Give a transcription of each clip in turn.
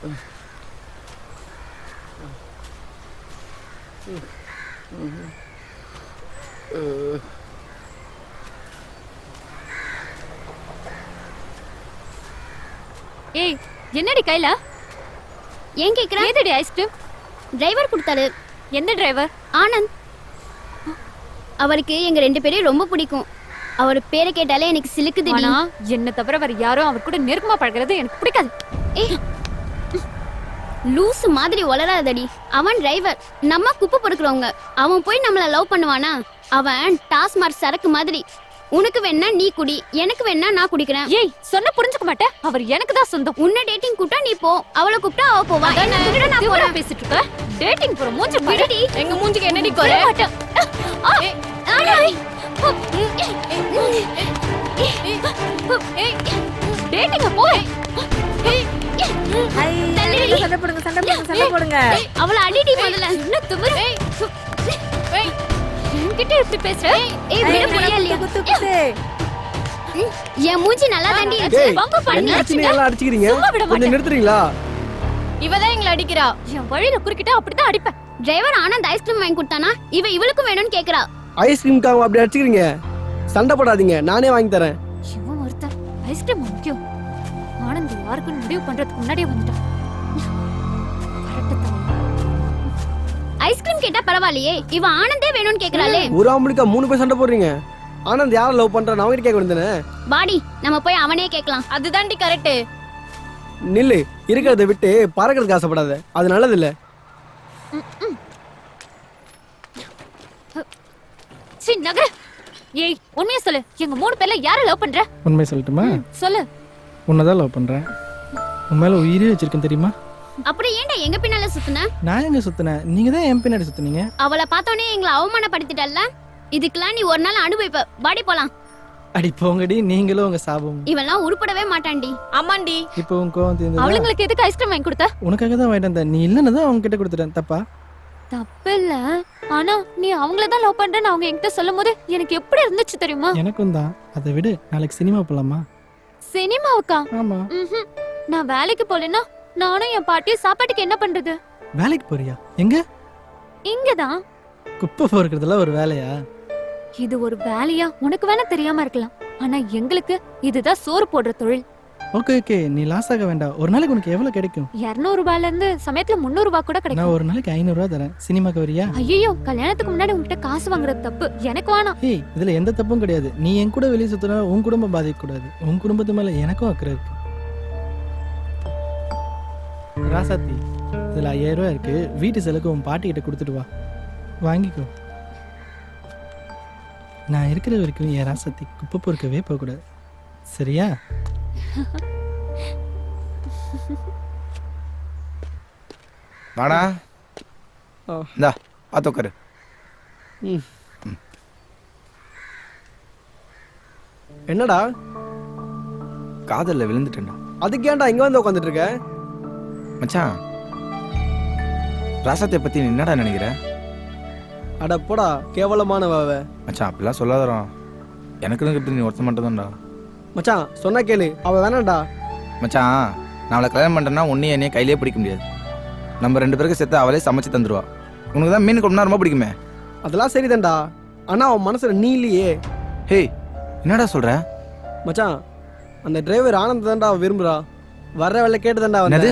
ஏய் என்னடி கையில? ஏன் கேக்குற? ஏதடி ஐஸ்கிரீம் டிரைவர் கொடுத்தாரு. எந்த டிரைவர் ஆனந்த். அவருக்கு எங்க ரெண்டு பேரையும் ரொம்ப பிடிக்கும். அவர் பேரை கேட்டாலே எனக்கு சிலுக்குது ஆனா என்ன தவிர வேற யாரும் அவர் கூட நெருக்கமா பழகிறது எனக்கு பிடிக்காது. ஏய் லூசு மாதிரி வளராதடி அவன் டிரைவர் நம்ம குப்பை பொறுக்கிறவங்க. அவன் போய் நம்மள லவ் பண்ணுவானா? அவன் டாஸ்மார்க் சரக்கு மாதிரி. உனக்கு வேணா நீ குடி. எனக்கு வேணா நான் குடிக்கிறேன். ஏய் சொன்ன புரிஞ்சுக்க மாட்டேன். அவர் எனக்கு தான் சொந்தம். உன்னை டேட்டிங் கூப்பிட்டா நீ போ. அவளை கூப்பிட்டா அவ போவா. நான் போறேன். பேசிட்டு இருக்க டேட்டிங் போற மூஞ்சி விடுடி. எங்க மூஞ்சிக்கு என்னடி குறை? மாட்டேன். சண்டை போடுங்க சண்டை போடுங்க சண்டை போடுங்க. அவளை அடிடி முதல்ல. என்ன திமிரு? என்கிட்ட எப்படி பேசுற? ஏய் விட முடியல குத்து குத்து என் மூஞ்சி நல்லா தாண்டி இருக்கு ஏய், பங்கு பண்ணி பிரச்சனை எல்லாம் அடிச்சுக்கிறீங்க? கொஞ்சம். நிறுத்துறீங்களா? இவதான் எங்களை அடிக்கிறா. என் வழியில குறுக்கிட்டா அப்படிதான் அடிப்பேன். டிரைவர் ஆனந்த் ஐஸ்கிரீம் வாங்கி கொடுத்தானா? இவ இவளுக்கும் வேணும்னு கேக்குறா. ஐஸ்கிரீம்காக அப்படி அடிச்சுக்கிறீங்க? சண்டை போடாதீங்க. நானே வாங்கி தரேன். இவன் ஒருத்தன். ஐஸ்கிரீம் முக்கியம். ஆனந்த் யாருக்குன்னு முடிவு பண்றதுக்கு முன்னாடியே வந்துட்டான். ஐஸ்கிரீம் கேட்டா பரவாயில்லையே. இவ ஆனந்தே வேணும்னு கேக்குறாளே. ஒரு ஆம்பளுக்கா மூணு பேர் சண்டை போடுறீங்க. ஆனந்த் யாரை லவ் பண்றான் அவங்க கேட்க வேண்டியதானே பாடி நம்ம போய் அவனே கேட்கலாம். அதுதான்டி கரெக்ட் நில்லு இருக்கிறத விட்டு பறக்கிறதுக்கு ஆசைப்படாத. அது நல்லது இல்ல சி நகர. ஏய் உண்மையா சொல்லு. எங்க மூணு பேர்ல யார லவ் பண்ற? உண்மை சொல்லட்டுமா? சொல்லு. உன்னை தான் லவ் பண்ணுறேன் உன் மேலே உயிரே வச்சிருக்கேன் தெரியுமா? அப்புறம் ஏன்டா எங்க பின்னால சுத்துன? நான் எங்கே சுற்றினேன் நீங்கள் தான் என் பின்னாடி சுற்றுனீங்க அவளை பார்த்தோன்னே எங்களை அவமானப்படுத்திட்டல்ல? இதுக்கெல்லாம் நீ ஒரு நாள் அனுபவிப்ப. பாடி போலாம். அடி போங்கடி. நீங்களும் உங்கள் சாபம். இவெல்லாம் உருப்படவே மாட்டான்டி. ஆமாண்டி. இப்போ உன் கோவம் தீர்ந்ததா? அவளுங்களுக்கு எதுக்கு ஐஸ்கிரீம் வாங்கி கொடுத்த? உனக்காக தான் வாங்கிட்டு வந்தேன். நீ இல்லைன்னு தான் அவங்க கிட்ட கொடுத்துட்டேன். தப்பா? தப்பு இல்ல ஆனா நீ அவங்கள தான் லவ் பண்றேன்னு அவங்க என்கிட்ட சொல்லும் போது எனக்கு எப்படி இருந்துச்சு தெரியுமா? எனக்கும் தான். அதை விடு. நாளைக்கு சினிமா போகலாமா சினிமாவுக்கா? ம்ஹும். நான் வேலைக்கு போலனா நானும் என் பாட்டியும் சாப்பாட்டுக்கு என்ன பண்றது? வேலைக்கு போறியா? எங்க? இங்கதான். குப்பை பொறுக்கிறதுலாம் ஒரு வேலையா? இது ஒரு வேலையா? உனக்கு வேணா தெரியாம இருக்கலாம். ஆனா எங்களுக்கு இதுதான் சோறு போடுற தொழில். Okay okay. நீ லாஸ் ஆக வேண்டாம். ஒரு நாளைக்கு உனக்கு எவ்வளோ கிடைக்கும்? இருநூறு ரூபாயில இருந்து சமயத்துல முந்நூறு ரூபாய் கூட நான் கிடைக்கும் ஒரு நாளைக்கு ஐநூறுரூவா தரேன். சினிமாக்கு வரியா? ஐயோ கல்யாணத்துக்கு முன்னாடி உன்கிட்ட காசு வாங்குறது தப்பு. எனக்கு வேணாம். ஏய் இதுல எந்த தப்பும் கிடையாது. நீ என் கூட வெளியே சுத்தினா உன் குடும்பம் பாதிக்க கூடாது உன் குடும்பத்து மேல எனக்கும் அக்கறை இருக்கு. ராசாத்தி இதுல ஐயாயிரம் ரூபாய் இருக்கு. வீட்டு செலவுக்கு உன் பாட்டி கிட்ட கொடுத்துட்டு வா. வாங்கிக்கோ. நான் இருக்கிற வரைக்கும் என் ராசாத்தி குப்பை பொறுக்கவே போகக்கூடாது. சரியா? வாடா. இந்தா பார்த்து உட்காரு என்னடா? காதல்ல விழுந்துட்டேன்டா. அதுக்கு ஏன்டா இங்க வந்து உட்காந்துட்டு இருக்க? மச்சான் ராசாத்தை பத்தி நீ என்னடா நினைக்கிற? அட போடா கேவலமான வாவ மச்சான் அப்படிலாம் சொல்லாதடா. எனக்கு இப்படி நீ ஒருத்த மட்டும்தான்டா மச்சான் சொன்னா கேளு அவ வேணாம்டா. மச்சான் நான் அவளை கல்யாணம் பண்ணுறேன்னா ஒன்றையும் என்னையும் கையிலே பிடிக்க முடியாது. நம்ம ரெண்டு பேருக்கு சேர்த்து அவளே சமைச்சு தந்துடுவா உனக்கு தான் மீன் குழம்புனா ரொம்ப பிடிக்குமே. அதெல்லாம் சரிதான்டா. ஆனா அவன் மனசுல நீ இல்லையே. ஹேய் என்னடா சொல்ற? மச்சான் அந்த டிரைவர் ஆனந்த் தான்டா அவ விரும்புறா. வர்ற வேலை கேட்டு தான்டா என்னது?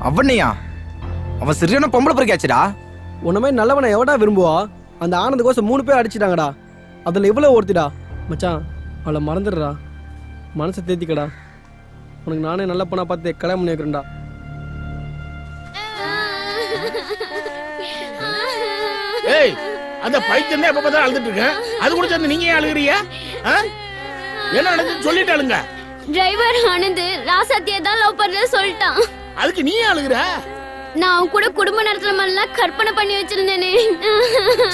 அவனையா அவன் சரியான பொம்பளை பொறுக்காச்சுடா உன்ன மாதிரி நல்லவனை எவடா விரும்புவா? அந்த ஆனந்த் கோசம் மூணு பேர் அடிச்சிட்டாங்கடா. அதுல இவ்வளவு ஒருத்திடா. மச்சான் அவளை மறந்துடுறா. மனசை தேத்திக்கடா. உனக்கு நானே நல்ல பொண்ணா பார்த்து கல்யாணம் பண்ணி வைக்கிறேன்டா. ஏய் அந்த பைத்தியம் தான் எப்ப பார்த்தாலும் அழுதுட்டு இருக்கேன் அது கூட சேர்ந்து நீங்க ஏன் அழுகுறீங்க? ஆ? என்ன நடந்துச்சு சொல்லிட்டு அழுங்க. டிரைவர் ஆனந்த் ராசாத்தியை தான் லவ் பண்றது சொல்லிட்டான். அதுக்கு நீ அழுகுற? நான் அவன் கூட குடும்ப நடத்துற மாதிரிலாம் கற்பனை பண்ணி வச்சிருந்தேனே.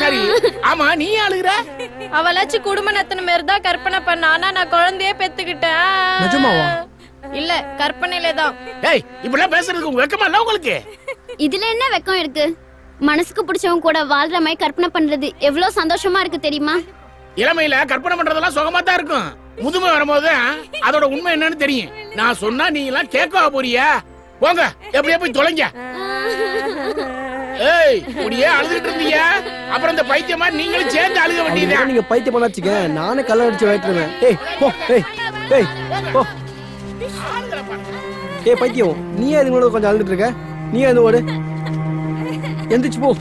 சரி ஆமா நீ அழுகுற? அவளாச்சும் குடும்ப நத்தன மாதிரி தான் கற்பனை பண்ண. ஆனா நான் குழந்தையே பெத்துக்கிட்டேன். நிஜமாவா? இல்ல கற்பனையிலே தான். ஏய் இப்படிலாம் பேசுறதுக்கு உங்களுக்கு வெக்கமா இல்ல உங்களுக்கு? இதுல என்ன வெக்கம் இருக்கு? மனசுக்கு பிடிச்சவங்க கூட வாழ்ற மாதிரி கற்பனை பண்றது எவ்வளவு சந்தோஷமா இருக்கு தெரியுமா? இளமையில கற்பனை பண்றதெல்லாம் சுகமா தான் இருக்கும். முதுமை வரும்போது அதோட உண்மை என்னன்னு தெரியும். நான் சொன்னா நீ எல்லாம் கேட்கவா போறியா? போங்க எப்படியா போய் தொலைங்க? ஏய் இப்படியே அழுதுட்டு இருந்தீங்க. அப்புறம் இந்த பைத்தியமா நீங்களும் சேர்ந்து அழுக வேண்டியதுதான். நீங்க பைத்தியம் பண்ணாச்சுக்க நானே கல்ல அடிச்சு வைட்டுருவேன் ஏய் போ ஏய் ஏய் போ. ஏய் பைத்தியம் நீயே இது கூட கொஞ்சம் அழுதுட்டு இருக்க? நீயே இது ஓடு. எந்திரிச்சு போ.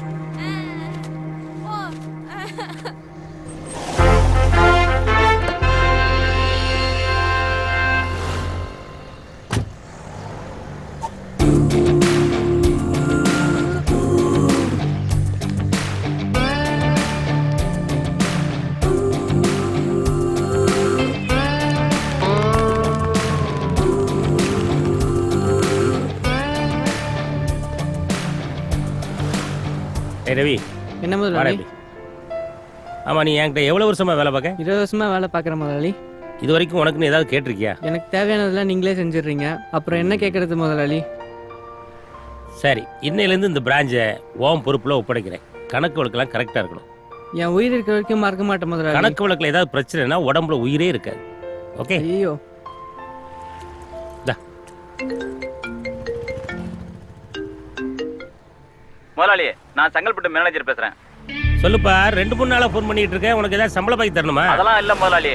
ஏய் ரவி. என்ன முதலாளி? இப்படி. ஆமா நீ என்கிட்ட எவ்வளவு வருஷமா வேலை பார்க்க? இருபது வருஷமா வேலை பார்க்குற முதலாளி. இது வரைக்கும் உனக்குன்னு ஏதாவது கேட்டிருக்கியா? எனக்கு தேவையானதெல்லாம் நீங்களே செஞ்சிடுறீங்க. அப்புறம் என்ன கேட்கறது முதலாளி? சரி இன்னையிலேருந்து இந்த பிராஞ்சை ஓம் பொறுப்புல ஒப்படைக்கிறேன். கணக்கு வழக்கெல்லாம் கரெக்டா இருக்கணும். என் உயிர் இருக்கிற வரைக்கும் மறக்க மாட்டேன் முதலாளி. கணக்கு வழக்குல ஏதாவது பிரச்சனைனா உடம்புல உயிரே இருக்காது. ஓகே? ஐயோ. முதலாளி நான் செங்கல்பட்டு மேனேஜர் பேசுறேன். சொல்லுப்பா ரெண்டு மூணு நாளா ஃபோன் பண்ணிட்டு இருக்கேன். உனக்கு ஏதாவது சம்பள பாக்கி தரணுமா? அதெல்லாம் இல்ல முதலாளி.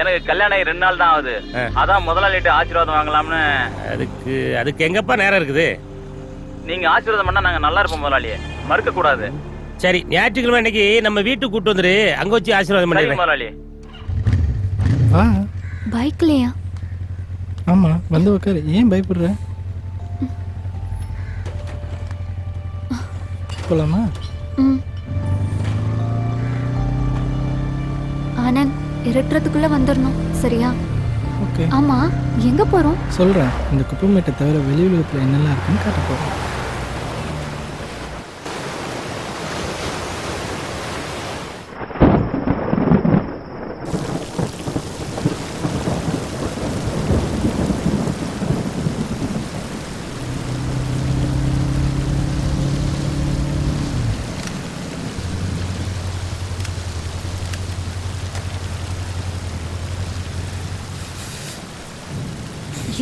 எனக்கு கல்யாணம் ஆகி ரெண்டு நாள் தான் ஆகுது. அதான் முதலாளிகிட்ட ஆசீர்வாதம் வாங்கலாம்னு. அதுக்கு அதுக்கு எங்கப்பா நேரம் இருக்குது? நீங்க ஆசீர்வாதம் பண்ணா நாங்க நல்லா இருப்போம் முதலாளி. மறுக்க கூடாது சரி ஞாயிற்றுக்கிழமை இன்னைக்கு நம்ம வீட்டுக்கு கூட்டு வந்துரு. அங்க வச்சு ஆசீர்வாதம் சரி பண்ணிடுறேன். முதலாளி. வா பைக்லயா? ஆமா வந்து உட்காரு ஏன் பயப்படுற? போலாமா ம். ஆனந்த் இருட்டுறதுக்குள்ள வந்துடணும் சரியா? ஓகே. ஆமா எங்க போறோம்? சொல்றேன். இந்த குப்பைமேட்டை தவிர வெளி உலகத்துல என்னெல்லாம் இருக்குன்னு காட்ட போறேன்.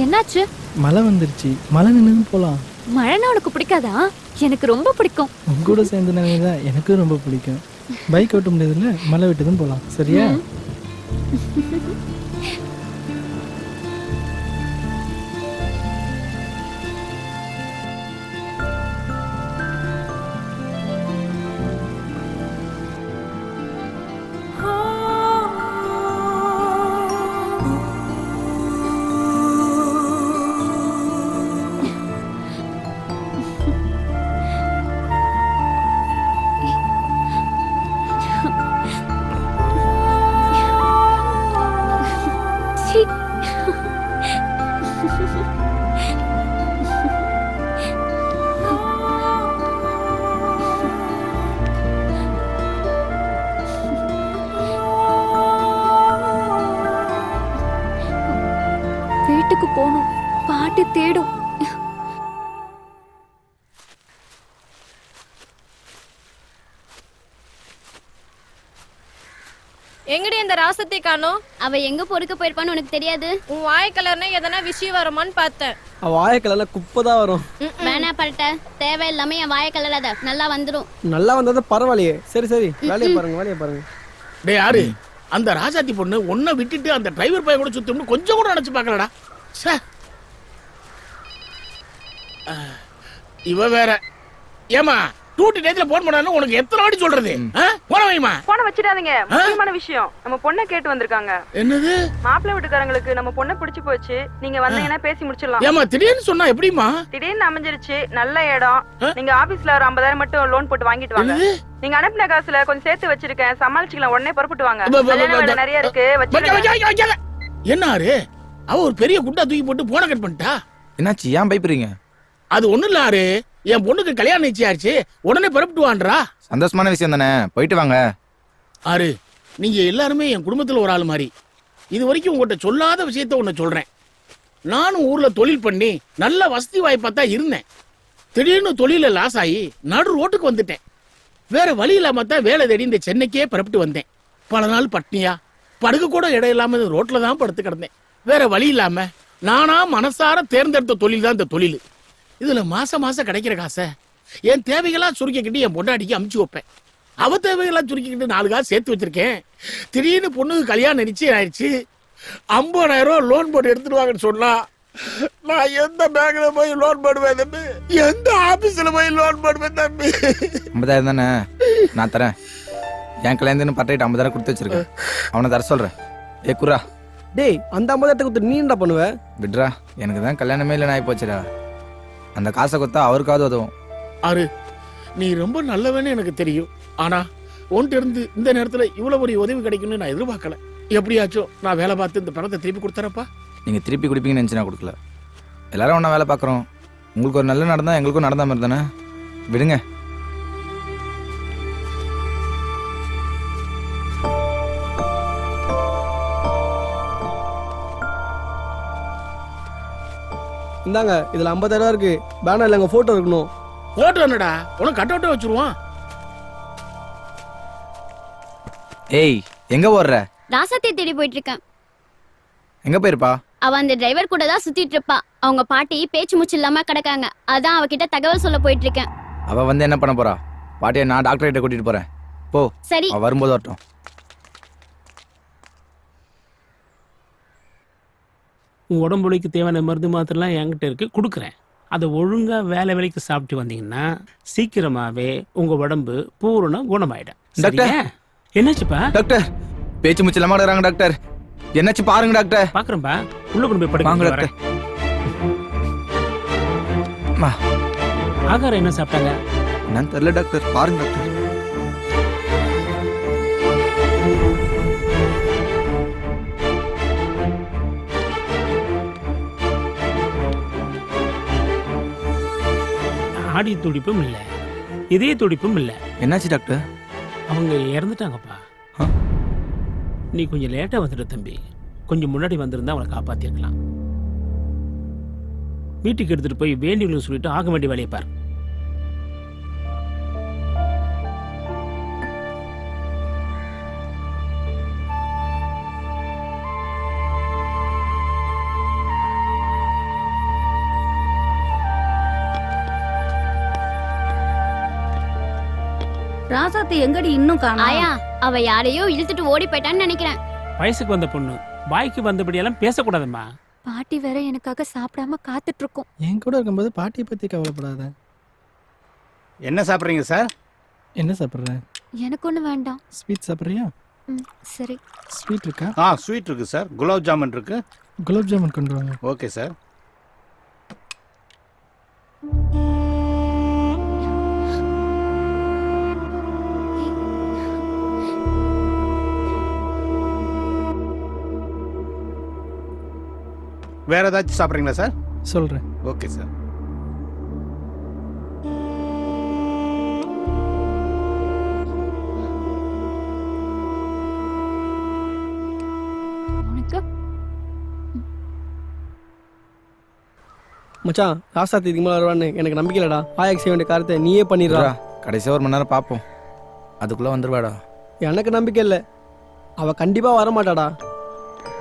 என்னாச்சு? மழை வந்துருச்சு. மழை நின்று போலாம். மழைனா உனக்கு பிடிக்காதா? எனக்கு ரொம்ப பிடிக்கும். உங்க கூட சேர்ந்து தான் எனக்கும் ரொம்ப பிடிக்கும். பைக் ஓட்ட முடியாதுல்ல? மழை விட்டதும் போலாம். சரியா? சீ. எங்கடி இந்த ராசத்தை காணோம் அவ எங்க பொறுக்க போயிருப்பான்னு உனக்கு தெரியாது? உன் வாய் கலர்னா எதனா விஷயம் வருமான்னு பார்த்தேன். அவ வாயக்கல குப்பை தான் வரும். வேணா பரட்ட தேவையில்லாம என் வாய கலராத நல்லா வந்துரும். நல்லா வந்தா பரவாயில்லையே. சரி சரி. வேலையை பாருங்க வேலையை பாருங்க. டேய் யாரு? அந்த ராசாத்தி பொண்ணு ஒன்ன விட்டுட்டு அந்த டிரைவர் பையன் கூட சுத்தம்னு கொஞ்சம் கூட நினைச்சு பார்க்கலடா. ஆ, இவ வேற. ஏமா டூட்டி டேட்ல போன் பண்ணாலும் உனக்கு எத்தனை வாட்டி சொல்றது? போன வைமா போன வச்சிடாதீங்க. முக்கியமான விஷயம். நம்ம பொண்ணை கேட்டு வந்திருக்காங்க. என்னது? மாப்பிள்ளை வீட்டுக்காரங்களுக்கு நம்ம பொண்ணை பிடிச்சு போச்சு. நீங்க வந்தீங்கன்னா பேசி முடிச்சிடலாம். ஏமா திடீர்னு சொன்னா எப்படிமா திடீர்னு அமைஞ்சிருச்சு. நல்ல இடம். நீங்க ஆபீஸ்ல ஒரு ஐம்பதாயிரம் மட்டும் லோன் போட்டு வாங்கிட்டு வாங்க? நீங்க அனுப்பின காசுல கொஞ்சம் சேர்த்து வச்சிருக்கேன். சமாளிச்சுக்கலாம் உடனே புறப்பட்டு வாங்க. நிறைய இருக்கு. வைக்க, வைக்க, வச்சிருங்க வைக்க, வைக்காத. என்ன ஆறு? அவ ஒரு பெரிய குண்டா தூக்கி போட்டு போன கட் பண்ணிட்டா? என்னாச்சு? ஏன் பயப்படுறீங்க? அது ஒண்ணும் இல்ல ஆறு. என் பொண்ணுக்கு கல்யாணம் நிச்சயாச்சு உடனே புறப்பட்டு வான்றா சந்தோஷமான விஷயம் தானே? போயிட்டு வாங்க. ஆறு நீங்க எல்லாருமே என் குடும்பத்துல ஒரு ஆள் மாதிரி இது வரைக்கும் உங்கள்கிட்ட சொல்லாத விஷயத்த ஒண்ணு சொல்றேன். நானும் ஊர்ல தொழில் பண்ணி நல்ல வசதி வாய்ப்பா தான் இருந்தேன். திடீர்னு தொழில லாஸ் ஆகி நடு ரோட்டுக்கு வந்துட்டேன். வேற வழி இல்லாம தான் வேலை தேடி இந்த சென்னைக்கே புறப்பட்டு வந்தேன். பல நாள் பட்னியா படுக்க கூட இடம் இல்லாம ரோட்ல தான் படுத்து கிடந்தேன். வேற வழி இல்லாம நானா மனசார தேர்ந்தெடுத்த தொழில் தான் இந்த தொழில். இதுல மாசம் மாசம் கிடைக்கிற காசை என் தேவைகளா சுருக்கிக்கிட்டு என் பொண்டாட்டிக்கு அமுச்சு வைப்பேன். அவ தேவைகளா சுருக்கிக்கிட்டு நாலு காசு சேர்த்து வச்சிருக்கேன். திடீர்னு பொண்ணுக்கு கல்யாணம் நிச்சயம் ஆயிடுச்சு. ஐம்பதாயிரம் ரூபாய் லோன் போட்டு எடுத்துடுவாங்கன்னு சொன்னா நான் எந்த பேங்க்ல போய் லோன் போடுவேன் தம்பி? எந்த ஆபீஸ்ல போய் லோன் போடுவேன் தம்பி? ஐம்பதாயிரம் தானே? நான் தரேன். என் கல்யாணத்துன்னு பட்டையிட்டு ஐம்பதாயிரம் கொடுத்து வச்சிருக்கேன். அவனை தர சொல்கிறேன் ஏ குரா டேய் அந்த ஐம்பதாயிரத்தை கொடுத்து நீ என்ன பண்ணுவ? விட்ரா எனக்கு தான் கல்யாணமே இல்லை ஆகி போச்சுடா அந்த காசை கொடுத்தா அவருக்காவது உதவும். ஆறு நீ ரொம்ப நல்லவன்னு எனக்கு தெரியும். ஆனா உன்கிட்ட இருந்து இந்த நேரத்துல இவ்வளவு பெரிய உதவி கிடைக்கும்னு நான் எதிர்பார்க்கல. எப்படியாச்சும் நான் வேலை பார்த்து இந்த பணத்தை திருப்பி கொடுத்துறப்பா நீங்கள் திருப்பி கொடுப்பீங்கன்னு நினச்சி நான் கொடுக்கல. எல்லாரும் ஒன்றா வேலை பார்க்குறோம். உங்களுக்கு ஒரு நல்ல நடந்தா எங்களுக்கும் நடந்த மாதிரி தானே? விடுங்க. இந்தாங்க இதுல ஐம்பதாயிரம் இருக்கு. பேனர்ல எங்க போட்டோ இருக்கணும். போட்டோ என்னடா? உனக்கு கட் அவுட்டை வச்சிருவான். ஏய் எங்கே ஓடுற? ராசாத்தியை தேடி போயிட்டு இருக்கேன் எங்கே போயிருப்பா? அவ அந்த டிரைவர் கூட தான் சுத்திட்டு இருப்பா. அவங்க பாட்டி பேச்சு மூச்சு இல்லாம கிடக்காங்க. அதான் அவகிட்ட தகவல் சொல்ல போயிட்டு இருக்கேன் அவள் வந்து என்ன பண்ண போறா? பாட்டியை நான் டாக்டர் கிட்ட கூட்டிகிட்டு போகிறேன் போ சரி. வரும்போது வரட்டும். உங்கள் உடம்பு வலிக்கு தேவையான மருந்து மாத்திரலாம் என்கிட்ட இருக்கு கொடுக்குறேன். அதை ஒழுங்காக வேலை வேலைக்கு சாப்பிட்டு வந்தீங்கன்னா சீக்கிரமாகவே உங்கள் உடம்பு பூரண குணமாயிடும். டாக்டர். என்னாச்சுப்பா? டாக்டர்! பேச்சு முச்சு இருக்கிறாங்க டாக்டர். என்னாச்சு பாருங்க டாக்டர். பார்க்குறேன்பா உள்ள கொண்டு போய் படுக்க டாக்டர். ஆகாரம் என்ன சாப்பிட்டாங்க? என்னன்னு தெரியல டாக்டர். பாருங்க டாக்டர். ஆடி துடிப்பும் இல்லை இதய துடிப்பும் இல்லை. என்னாச்சு டாக்டர்? அவங்க இறந்துட்டாங்கப்பா? நீ கொஞ்சம் லேட்டாக வந்துட்ட தம்பி. கொஞ்சம் முன்னாடி வந்திருந்தா அவளை காப்பாற்றிருக்கலாம் வீட்டுக்கு எடுத்துட்டு போய் வேண்டியவங்களுக்கு சொல்லிட்டு ஆக வேண்டிய வேலையை பார். ராசாத்தி எங்கடி இன்னும் ஆயா அவ யாரையோ இழுத்துட்டு ஓடி போயிட்டான்னு நினைக்கிறேன். வயசுக்கு வந்த பொண்ணு வாய்க்கு வந்தபடியெல்லாம் பேசக்கூடாதும்மா. பாட்டி வேற எனக்காக சாப்பிடாம காத்துட்டு இருக்கோம் என் கூட இருக்கும்போது பாட்டியை பற்றி கவலைப்படாத. என்ன சாப்பிட்றீங்க சார்? என்ன சாப்பிட்ற? எனக்கு ஒண்ணு வேண்டாம். ஸ்வீட் சாப்பிட்றியா? ம், சரி. ஸ்வீட் இருக்கா? ஆ ஸ்வீட் இருக்கு சார். குலாப் ஜாமுன் இருக்கு. குலாப் ஜாமுன் கொண்டு வாங்க. Okay sir. வேற ஏதாச்சும் சாப்பிட்றீங்களா சார்? சொல்கிறேன் ஓகே சார். மச்சான் ராசாத்தி இதுக்கு மேலே வருவான்னு எனக்கு நம்பிக்கை இல்லடா. ஆயாக்கு செய்ய வேண்டிய காரியத்தை நீயே பண்ணிடுறா. கடைசியாக ஒரு மணி நேரம் பார்ப்போம். அதுக்குள்ளே வந்துருவாடா. எனக்கு நம்பிக்கை இல்லை. அவ கண்டிப்பா வர மாட்டாடா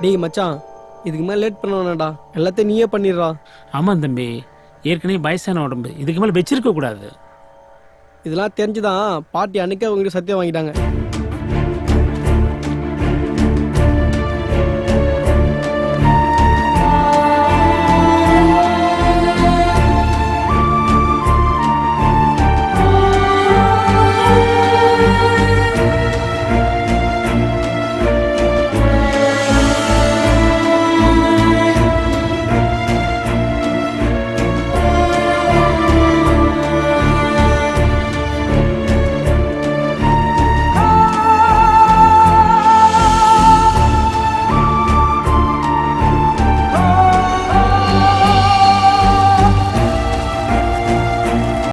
டேய் மச்சான் இதுக்கு மேலே லேட் பண்ண வேணாம்டா எல்லாத்தையும் நீயே பண்ணிடுறா. ஆமாம் தம்பி. ஏற்கனவே வயசான உடம்பு. இதுக்கு மேலே வச்சிருக்க கூடாது. இதெல்லாம் தெரிஞ்சுதான் பாட்டி அன்னைக்கே அவங்ககிட்ட சத்தியம் வாங்கிட்டாங்க.